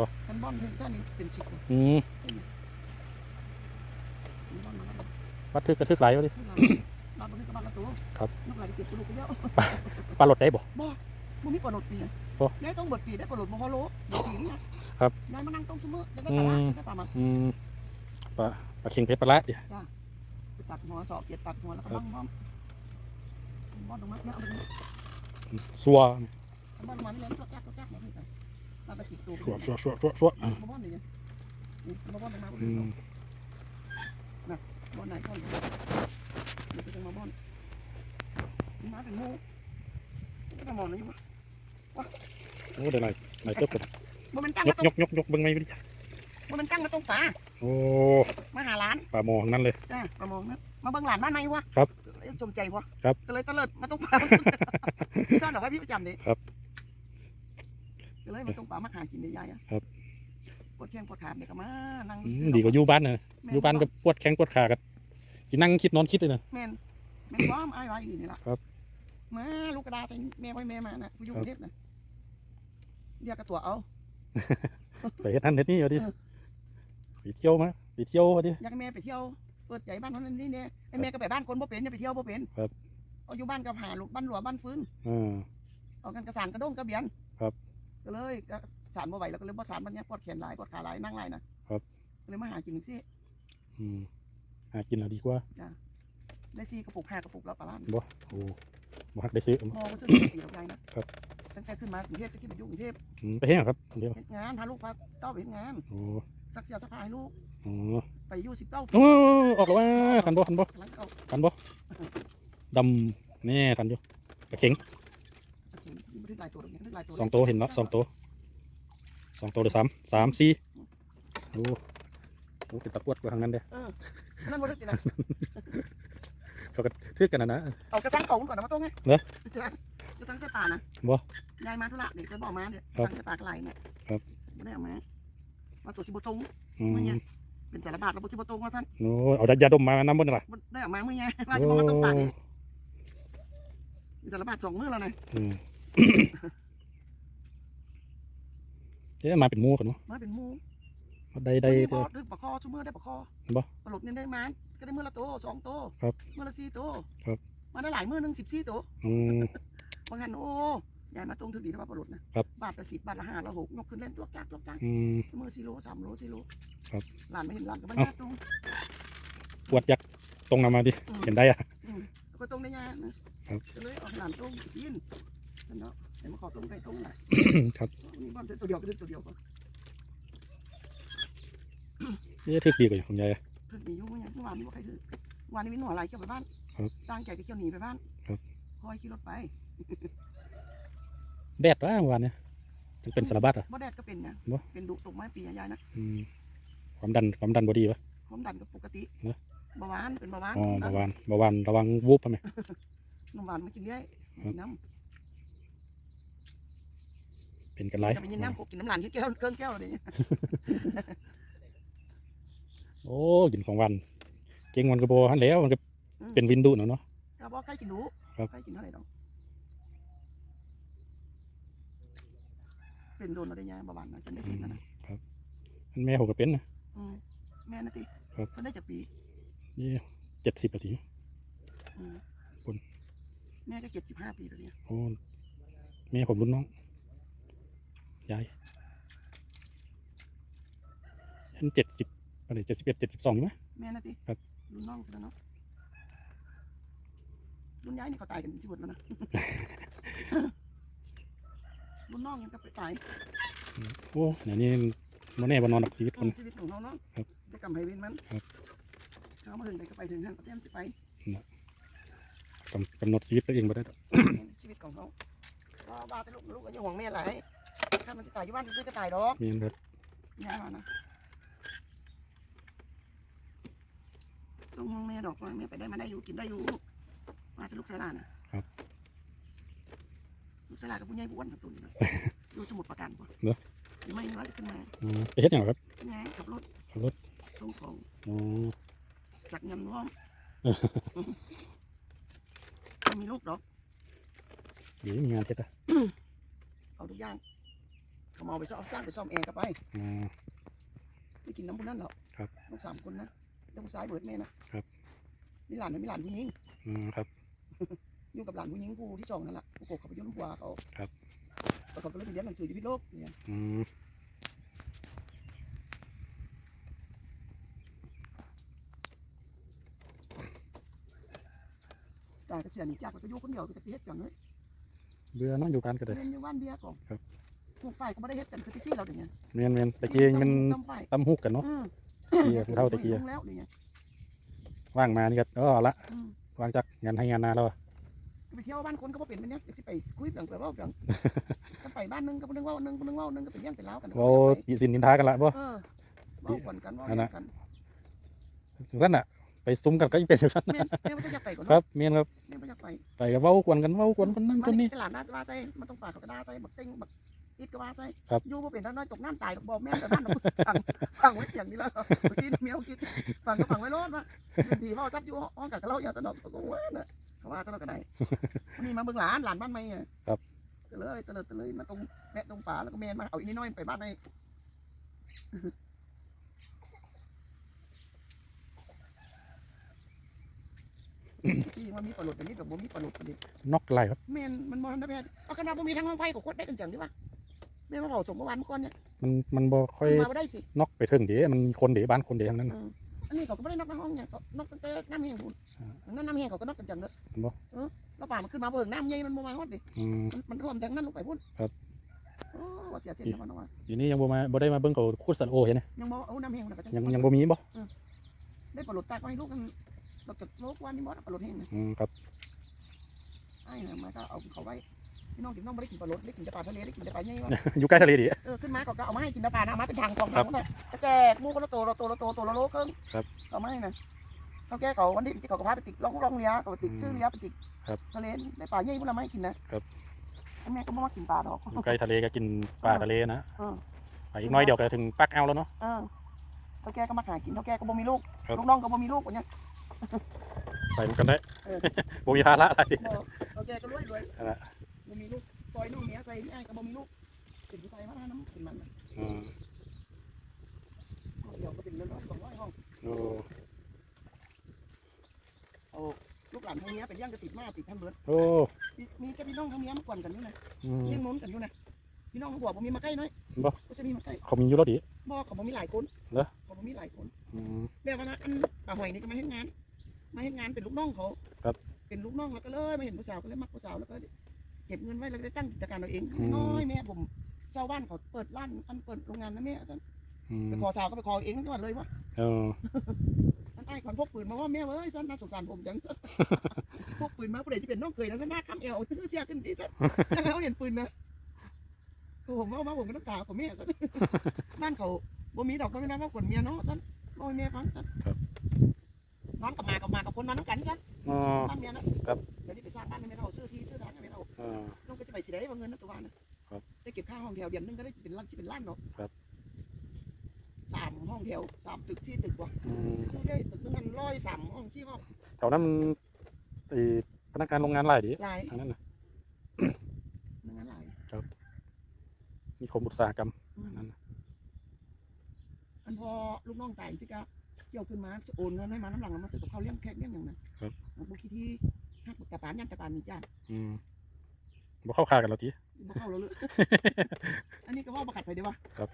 บ่คันบอนเพิ่นซ่านี่เป็นสิบเลยอืมคันบอนมันก็วัดทึกกระทึกไหลวะดิบ้านบ่มีกับบ้านละตัวครับนกหลายเจ็บตัวลูกก็เยอะปลาหลดได้บ่ บ่บ่มีปลาหลดปีอะโอ้ยายต้องเบิดปีได้ปลาหลดบ่ฮอโลเบิดปีนี่ฮะครับยายมานั่งตรงซุมื้อได้ได้ปลาละอืม ได้ปลามาอืมปลาปลาเค็งเพชรปลาละดิไปตัดหัวสอบเกียรตัดหัวแล้วก็ครับบังพร้อมบอนตรงนั้นเนี่ยเอาไปเลยสัวบอนมันเลยก็แจ๊กก็แจ๊กมาให้ไปมาไปสิบตัวสัวสัวสัวสัวสัวอะมาบอนนี่ไงนี่มาบอนตรงนั้นอืมบอนไหนบอนไหนเดี๋ยวไปจังมาบอนมาเป็นหมูก็จะมองเลยอยู่โอ้ได้ไรไหนเติบกันบ่มันตั้งยมากตรงยกยกยกเบิ่งไหมดิบ่มันตั้งมาตรงป่าโอ้มาหาร้านปลาหมอทั้งนั้นเลย จ้าประมงนะมาเบิ่งหลานบ้านไหนวะครับสมใจวะครับก็เลยตะเลิดมาตรงป่าซ่อนเอาไว้พี่ประจำดิครับ ก็เลยมาตรงป่ามาหากินได้ยายอะครับ ปวดแข้งปวดขาเด็กก็มานั่งอืมดีกว่าอยู่บ้านนะอยู่บ้านก็ปวดแข้งปวดขากันสินั่งคิดนอนคิดเลยนะ แม่นแม่นว้ามอ้ายไว้อยู่นี่ล่ะครับมาลูกกระดาษใส่แม่ไว้แม่มานะผู้อยู่กรุงเทพนะเรียกกระตัวเอา ไปเฮ็ดนั่นเฮ็ดนี่เอาดิเออ ไปเที่ยวมาไปเที่ยวเอาดิ อยากให้แม่ไปเที่ยวเปิดใจบ้านนั้นนี่เนี่ยให้แม่ก็ไปบ้านคนบ่เป็นอย่าไปเที่ยวบ่เป็นครับ เอาอยู่บ้านกับหาลูกบ้านหลวงบ้านฟื้นอ่าเอากันกระสานกระด้งกระเบียนครับ ก็เลยกระสานบ่ไหวแล้วก็เลยบ่สานมันเนี้ยปวดแขนหลายปวดขาหลายนั่งหลายนะครับ ก็เลยมาหากินหนึ่งซี่อืมหากินเอาดีกว่าได้ซี่กระปุกห้ากระปุกแล้วปลาล้านบ่โอ้บ่ฮักได้ซื้อมองว่าซื้อปีกับยายนะครับ ตั้งแต่ขึ้นมากรุงเทพจะคิดไปอยู่กรุงเทพอืมไปเฮ็ดหยังครับเดี๋ยวเฮ็ดงานพาลูกพาเต้าไปเฮ็ดงาน โอ้ซักเสื้อซักผ้าให้ลูกโอ้ไปอยู่สิบเก้าโอ้ออกแล้วว่าทันบ่ทันบ่กำลังเอาทันบ่ดำแน่ทันอยู่ปลาเค็งไม่ได้ห ลายตัวนี้ลายตัวสองโตวเห็นแล้วสองโตวสองโตวหรือสามสามสี่โอ้โหเป็นตะกรวดกว่าทางนั้นเด้อเออนั่นบ่ได้ตินะเขาก็เทึกกันนะนะ เอากระสังเขาก่อนนะมาต้งไงเหรอกระสังใส่ป่านะบ่ยายมาธุระเด็กจะบอกมาเนี่ยกระสังใส่ป่ากระไรเนี่ยครับไม่ได้เอามามาตัวชิบตงอืมมื่อเนี่ยเป็นสารบาทแล้วบ่ชิบตงว่าท่านโอ้เอายาดมมานำบนล่ะบ่ได้เออกมาเมื่อไงว่าจะมามาตรงป่านี่เป็นสารบาทสองมื้อแล้วนะอืม เอ๊ะมาเป็นหมูกันเนาะมาเป็นหมูมาได้ได้วันนี้เด้บ่อดึกปลาคอชั่วมือได้ปลาคอบ่ปลาหลดเนี่ยได้มาก็ได้มื้อละตัวสองตัวครับมื้อละสี่ตัวครับมาได้หลายมื้อหนึงสิบสี่ตัวอืมบางหันโอ้ยายมาตรงถึงดีนะว่าปลาหลดนะครับบาทละสิบบาทละห้าละหกยกขึ้นเล่นตัวจักตัวจักอืมมื้อสี่โลสามโลสี่โลครับหลานไม่เห็นหลานก็บ้านเอ้าญาติตรง ปวดยักษ์ตรงนำมาดิอืม เห็นได้อะอืมแล้วก็ตรงได้ยากนะครับ ก็เลยเอาหลานตรงยิน นั่นเนาะเห็นมาขอตรงไปตรงไหนครับนี่บ้านตัวเดียวก็ได้ตัวเดียวก็เอ๊ะทึกดีกว่าของยายอะเพิ่งมีอยู่เมื่อเมื่อวานนี้ว่าใครถือเมื่อวานนี้มีหน่ออะไรเกี่ยวไปบ้านครับตั้งใจจะเกี่ยวหนีไปบ้านครับ คอยขี่รถไปแดดว่าเมื่อวานเนี่ยถึงเป็นสารบัตอะ บ่แดดก็เป็นนะบ่ เป็นดุตกไม้ปียายนะอืมความดันความดันบอดีปะ ความดันก็ปกติเนอะเบาหวานเป็นเบาหวานอ๋อความดัเบานหวานเบาหวานระวังวูบไปไหม น้ำหวานไม่กินเรื่อยไม่กินน้ เป็นกันไรำจะไปยินน้ำกกินน้ำหลานที่แก้วเครื่องแก้วอะไรเนี่ยโอ้กินของหวัน เก่งมันก็บหันแล้วมันก็เป็นวินดูเนาะเนาะก็บอกใกล้กินดูครับใกล้กินเท่าไหร่ดอกเป็นโดนเราได้ยังเบาหวานนะจนได้สิบแล้วนะแม่ผมก็เป็นนะอืมแม่นะติครับเพิ่นได้จากปีนี่เจ็ดสิบนาทีอืมคนแม่ก็เจ็ดสิบห้าปีแล้วเนี่ยโอ้แม่ผมรุ่นน้อง ยายฉันเจ็ดสิบอะไรเจ็ดสิบเอ็ดเจ็ดสิบสองไหมแม่นะติครับรุ่นน้องแล้วเนาะรุ่นย้ายนี่เขาตายกันที่บุตรแล้วนะรุ่นน้องยังก็ไปตายโอ้เดี๋ยวนี้มันแน่บนอนหนักชีวิตคนชีวิตของเขาเนาะครับได้กำไรเว้นมันครับเขามาถึงไปก็ไปถึงท่านก็เตรียมจะไปกำกำหนดชีวิตตัวเองมาได้ดอกชีวิตของเขาว่าบ้าแต่ลูกลูกก็ยังห่วงแม่หลาย ถ้ามันจะตายอยู่บ้านจะซื้อก็ตายดอกมีแบบยายว่านะต้องห่วงแม่ดอกว่าแม่ไปได้มาได้อยู่กินได้อยู่มาจะลูกชายหลานนะครับ ลูกชายหลานกับผู้ใหญ่ผู้อ้วนกับตุนนะอยู่สมุดประกันป่ะเหรอหรือไม่ว่าจะขึ้นมาอืมไปเฮ็ดหยังครับงานขับรถขับรถ ส่งของอ๋อจักเงินร่วมมีลูกดอกเดี๋ยวมีงานเฮ็ดอะเอาทุกอย่าง เขามาเอาไปซ่อมจ้างไปซ่อมแอร์ก็ไปอืม ไม่กินน้ำพวกนั้นหรอกครับลูกสามคนนะลูกชายเบิดแม่นะครับ นี่หลานนะมีหลานผู้หญิงอืมครับ อยู่กับหลานผู้หญิงผู้ที่สองนั่นแหละผู้กบเขาไปอยุ่น้ำบัวเขาครับ แล้วเขาก็เลยไปเรียนหนังสืออยู่พิษโลกเนี่ยอืมตายก็เสียหนีจากแล้วก็อยู่คนเดียวก็จะเฮ็ดอย่างเฮ้ยเบื่อเนาะอยู่กันก็ได้ เรียนอยู่บ้านเบียร์ก่อนครับ พวกฝ่ายก็ไม่ได้เฮ็ดกันคือที่เราอย่างเงี้ยเมียนเมียนตะกี้มันตำฝ่ายตำฮุกกันเนาะอืมเกียร์เท่าตะกี้ลงแล้วอย่างเงี้ว่างมานี่ก็เออเอาละอืมวางจากงานให้งานนาแล้วอะก็ไปเที่ยวบ้านคนก็บ่เป็นมันเนี่ยจะสิไปคุยเปล่งไปเว่าเปล่งก็ไปบ้านนึงก็บ่นึงเว่านึงบ่นึงเว่านึงก็เป็นเรื่องเป็นราวกันเราปีสินนินทากันละบ่ เออเว้าก่อนกันเว่าอันน่ะองกันสั้นน่ะ ไปซุ้มกันก็ยังเป็นอย่างนั้นแม่นแม่บ่อยากไปก่อนคเนาะรับเมียนครับแม่บ่อยากไป ไปกับเว้ากวนกันเว้ากวนคนนั้นคนนี้ตลาดน่าจะว่าใส่มันต้องปากเขาก็ด่าใส่บักเต็งบัก อิดก็ว่าใส่ครับ อยู่บ่เป็นน้อยตกน้ำตายดอกบอกแม่แต่บ้านดอกฟังฟังไว้เสียงนี้แล้วเมื่อกี้เมียเมื่อกี้ฟังก็ฟังไว้โลดว่าเป็นผีเฝ้าทรัพย์อยู่ห้องกับกระเล่าอย่าสนอกก็ว่าน่ะเขาว่าสนอกก็ได้วันนี้มาเบิ่งหลานหลานบ้านใหม่อะครับก็เลยตะเลิดตะเลยมาตรงแม่ตรงป่าแล้วก็แม่มาเอาอีนี่น้อยไปบ้านให้ที่มันมีปลาหลุดอันนี้กับบ่มีปลาหลุดอันนี้นอกไหลครับแม่นมันมรณะแพทย์เอาขนาดบ่มีทางห้องไฟก็โคตรได้กันจังดิวะ แม่มาเผาศพเมื่อวานเมื่อก่อนเนี่ยมันมันบ่ค่อยขึ้นมาบ่ได้ตินอกไปถึงเดี๋ยวมันมีคนเดี๋ยวบ้านคนเดี๋ยวทั้งนั้นน่ะอืมอันนี้เขาก็ไม่ได้นอกในห้องเนี่ยเขานอกตั้งแต่น้ำแห้งพุ่นอ่านั่นน้ำแห้งเขาก็นอกกันจังเด้อบ่ เออแล้วป่ามันขึ้นมาเบิ่งน้ำใหญ่มันบ่มาฮอดดิอืม มันมันท่วมทางนั้นลงไปพุ่นครับ โอ้ว่าเสียเส้นแล้วมันว่าอยู่นี่ยังบ่มาบ่ได้มาเบิ่งเขาคูดสันโอเห็นไหมยังบ่เอาน้ำแห้งมันก็จัยังยังบ่มีบ่ได้ปลาหลุดตากไว้ให้ลูกกันดอกจากโลกวันนี้บ่ปลาหลุดแห้งนะ อืมครับ ไอ้เนี่ยมันก็เอาเขาไว้ พี่น้องกินน้องบ่ได้กินปลาหลุดได้กินแต่ปลาทะเลได้กินแต่ปลาใหญ่วะอยู่ใกล้ทะเลดิ เออขึ้นมาเขาก็เอามาให้กินนะปลานะเอามาเป็นทางสองครัทางบนะตะแกกหมูคนละตัวละตัวละตัวตัวละโลครึ่งครับเอามาให้นะเขาแก้เขาวันนี้ที่เขาก็พาไปติดล่องล่องเลี้ยเขาไปติดอืมซื้อเลี้ยไปติดครับทะเลได้ปลาใหญ่พวกเราไม่ให้กินนะครับแล้วแม่ก็ไม่มากินปลาดอกอยู่ใกล้ทะเลก็กินปลาทะเลนะเออไปอีกน้อยเดียวก็ถึงปักเอาแล้วเนาะเออเขาแก้ก็มาหากินเขาแก้ก็บ่มีลูกครับลูกน้องก็บ่มีลูกวันเนี้ยไปเหมือนกันได้เออบ่มีภาระอะไรเขาแก้ก็รวยรวยนั่นแหละ บ่มีลูกปล่อยน้องเมียใส่ง่ายก็บ่มีลูกเป็นผู้ชายมาน้ำเป็นมันน่ะอืมเดี๋ยวก็เป็นเรื่องร้อยสองร้อยห้องโอ้เอาลูกหลานทางเมียเป็นย่างจะติดมาติดทันเบิดโอ้มีมีแต่พี่น้องทางเมียมาก่อนกันอยู่นะอืม เลี้ยงหมุนกันอยู่นะพี่น้องเขาบอกว่ามีมาใกล้น้อยบ่ ก็จะมีมาใกล้เขามีอยู่แล้วดิบอกเขาบอกมีหลายคนเหรอ เขาบอกมีหลายคน อืมแบบว่านะอันป่าหอยนี่ก็มาเห็นงาน มาเห็นงานเป็นลูกน้องเขาครับ เป็นลูกน้องแล้วก็เลยมาเห็นผู้สาวก็เลยมักผู้สาวแล้วก็ เก็บเงินไว้แล้วก็ได้ตั้งกิจการเราเองน้อยแม่ผมเช่าบ้านเขาเปิดร้านอันเปิดโรงงานนะแม่อาจารย์อืมไปขอสาวก็ไปขอเองทั้งวันเลยว่าเอออันไอ้ก่อนพกปืนมาว่าแม่เอ้ยฉันน่าสงสารผมจัง พกปืนมาผู้ใดที่เป็นน้องเคยนะฉันหน้าคำเอวตื้อเสียขึ้นที่ฉันถ้าเขาเห็นปืนนะผมว่ามาผมก็น้ำตาของแม่ฉัน บ้านเขาบ่มีดอกก็ไม่ได้ว่าขนเมียเนาะฉันบ่ให้แม่ฟังฉันครับนอนกับมากับมากับคนนอนน้ำกันฉัน อ๋อ บ้านเมียนะครับ เดี๋ยวนี้ไปสร้างบ้านให้แม่เราซื้อที่ซื้ อทางให้แม่เราเออน้องก็จะไปสิได้ว่าเงินนั่นตัวบ้านนะครับได้เก็บค่าห้องแถวเดือนนึงก็ได้เป็นล้านที่เป็นล้านเนาะครับ สามห้องแถวสามตึกสี่ตึกว่ะอืมซื้อได้ตึกนึงกันร้อยสามห้องสี่ห้องแถวนั้นมันไอ้พนักงานโรงงานหลายดิหลายทางนั้นน่ะนึงกันหลายมีคมอุตสาหกรรมอืมนั่นน่ะอันพอลูกน้องตายสิกะเกี่ยวขึ้นมาโอนเงินให้มาน้ำหลังเอามาซื้อกับเขาวเลี้ยงแขกเลี้ยงอย่างนั้นบุคีที่หักตะปานยันตะปานนี่จ้าอืม บ่เข้าค่ากันแล้วที บ่เข้าแล้วเลย อันนี้ก็ว่าประกัดไปเดี๋ยววะครับ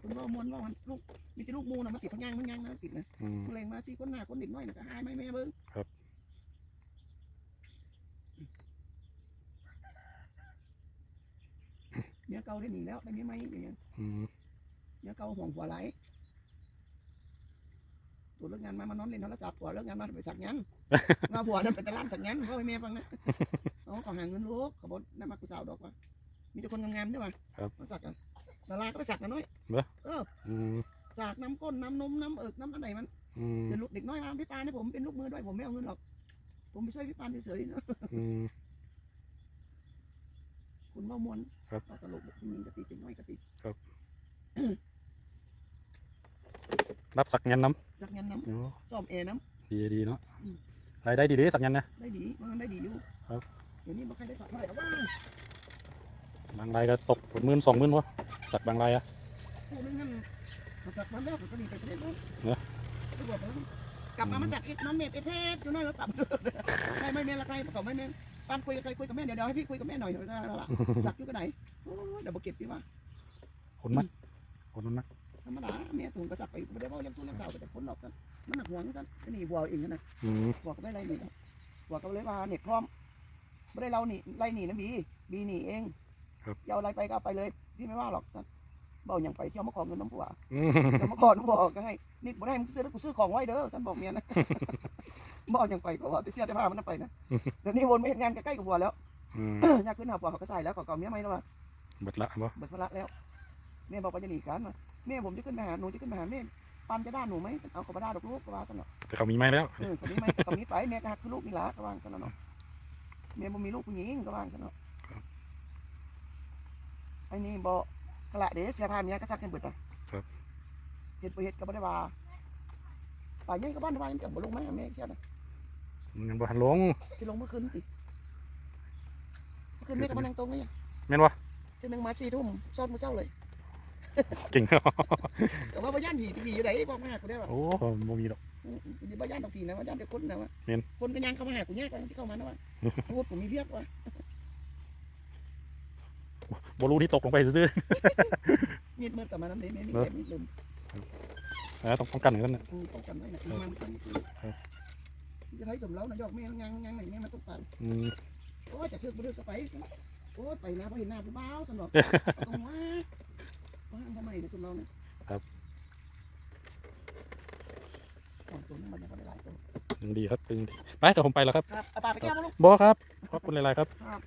คุณว่ามวนว่ามันลูกมีแต่ลูกมูนะมาติดพะยางมันยางนะติดนะอืมมะเร็งมาสี่คนหน้าคนเด็กน้อยนะก็หายไหมแม่เบิ้งครับ เมียเก่าได้หนีแล้วได้เมียใหม่อย่างเงี้ยอืมเมียเก่าห่วงหัวไหลตัวเลิกงานมามานอนเล่นโทรศัพท์ผัวเลิกงานมาไปสักยัน มาผัวนั่นเป็นตะล่านสักยันพ่อให้แม่ฟังนะ เขาขอหาเงินลูกเขาบอกน้ำมักกูสาวดอกว่ามีแต่คนงามๆใช่ป่ะครับมาสักกันดาราก็ไปสักนะน้อยเหรอ เอออืมสักน้ำก้นน้ำนมน้ำเอิกน้ำอะไรมันอืมเป็นลูกเด็กน้อยมาพี่ปานให้ผมเป็นลูกมือด้วยผมไม่เอาเงินหรอก ผมไปช่วยพี่ปานเฉยๆนะอืม คุณว่ามวนครับเอาตลกมีกระติกเป็นน้อยกระติกรับสักยันน้จักยันน้ำโอ้ำซ่อมแอร์น้ดีดีเนาะอืมรายได้ดีเด้สักยันนะำได้ดีมันได้ดีอยู่ ครับ เดี๋ยวนี้มันใครได้สักเท่าไหร่แล้วว่าบางรายก็ตกหมื่นสองหมื่นวะสักบางรายอะคู่นึงนั่นเขาสักมันแล้วเขาก็หนีไปประเทศนู้นเหรอไปบวชแล้วกลับมามาสักเอ็ดมันเม็ดเอ็ดเพชรอยู่น้อยแล้วกลับใครไม่แม่นละใครเขาไม่แม่นปานคุยกับใครคุยกับแม่เดี๋ยวเดี๋ยวให้พี่คุยกับแม่หน่อยเดี๋ยวได้แล้วล่ะสักอยู่กันไหนโอ้ยเดี๋ยวบอกเก็บพี่ว่าคนมักคนมันมักธรรมดาแม่สูงกระสับไปไม่ได้ว่ายังสู้ยังสาวไปแต่คนหลอกกันมันหนักหวงกันก็หนีบัวเองนะอืมบัวก็ไม่ไรหนีบัวก็เลยว่าเน็ตพร้อมไม่ได้เราหนีไล่หนีนะบีบีหนีเอง จะเอาอะไรไปก็เอาไปเลย พี่ไม่ว่าหรอกเบาอย่างไปเที่ยวมาขอเงินน้ำผัวอืมเดี๋ยวมาขอน้ำผัวก็ให้นิกบ่ได้มึงซื้อแล้วกูซื้อของไว้เด้อฉันบอกเมียนะบ่อย่างไปก็ว่าแต่เสียแต่ผ้ามันไปนะเดี๋ยวนี้วนไปเห็นงานใกล้ๆกับผัวแล้ว อืมอยากขึ้นหาผัวเขาก็ใส่แล้วขอเก่าเมียไหมแล้วว่าเบิดละบ่เบิดภาระแล้วแม่บอกว่าจะหนีกันแม่ผมจะขึ้นมาหาหนูจะขึ้นมาหาแม่ปานจะด่าหนูไหมเอาเขามาด่าดอกลูกก็ว่าสนอแต่เขามีไม้แล้ว เออคนนี้ไหมคนนี้ไปแม่ก็หักคือลูกนี่ละก็ว่าสนอเนาะแม่บ่มีลูกผู้หญิงก็ว่าสนอ ไอ้นี่บอกกระเดี๋ยวเสียผ้าเมียก็ซักให้เบิดอะเฮ็ดไปเฮ็ดก็บ่ได้ว่าป่าใหญ่ก็บ้านว่ายังจะบ่ลงมาหาแม่แค่นั้นมันยังบ่หันลงที่ลงเมื่อคืนติเมื่อคืนแม่ก็มานั่งตรงนี่แม่นวะทีหนึงมาสี่ทุ่มซ้อนมื้อเช้าเลยเก่งแต่ว่าบ่ย่านผีที่ผีอยู่ไหนบอกมาหากูได้ว่าโอ้บ่มีดอกอย่าบ่ย่านดอกผีนะว่าย่านแต่คนนะว่าแม่นคนก็ยังเข้ามาหากูยากกว่าที่เข้ามานะว่าพูดกูมีเพียบว่า บ่รู้ที่ตกลงไปซื่อมีดมืดกลับมาน้ำเด้แม่มีเออแม่มีดลมๆเออต้องป้องกันเหมือนกันน่ะอืมป้องกันไว้นะมันกันคือครับจะให้สมแล้วนะยอกแม่งางงางไหนแม่มาตุกปานอืมโอ้ยจะเทือกบ่เทือกก็ไปโอ้ยไปนะพอเห็นหน้าผู้บ่าวสนอกตรงว่าว่าทำไมนะสมเรานะครับสองตัวนี้มันยังไม่ได้หลายตัวยังดีครับยังดีไปเดี๋ยวผมไปแล้วครับครับเอาปลาไปแก้วมาลูกบอครับขอบคุณหลายๆครับครับ